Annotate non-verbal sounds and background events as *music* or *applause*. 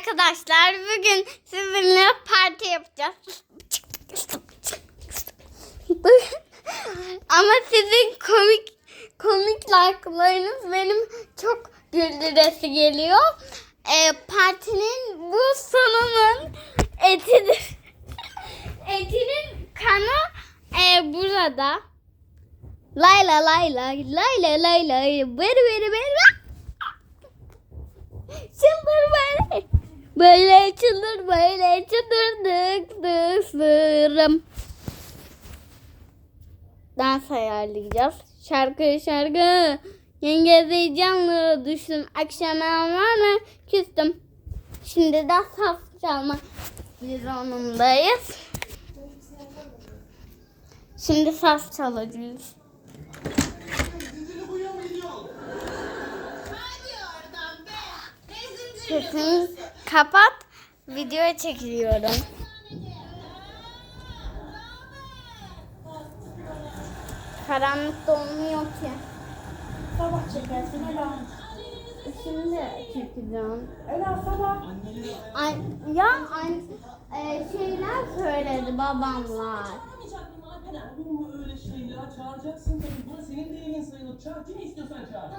Arkadaşlar bugün sizinle parti yapacağız. *laughs* Ama sizin komik komik like'larınız benim çok güldüresi geliyor. Ee, partinin bu sonunun etidir. *laughs* Etinin kanı e, burada. Layla layla layla layla very very very Çıldır böyle. Böyle çıldır böyle çıldırdık dısırım. Dans ayarlayacağız. Şarkı şarkı. Yengezi canlı düştüm. Akşam mı? Küstüm. Şimdi de saz çalma. Biz onundayız. Şimdi saz çalacağız. Sesini kapat. Video çekiliyorum. Karanlıkta olmuyor ki. Sabah çekersin Ela. Şimdi çekeceğim. Ela sabah. Ay, ya ay, e, şeyler söyledi babamlar. Öyle? Çağıracaksın tabii. Bu senin de evin sayılır. Çağır. Kimi istiyorsan çağır.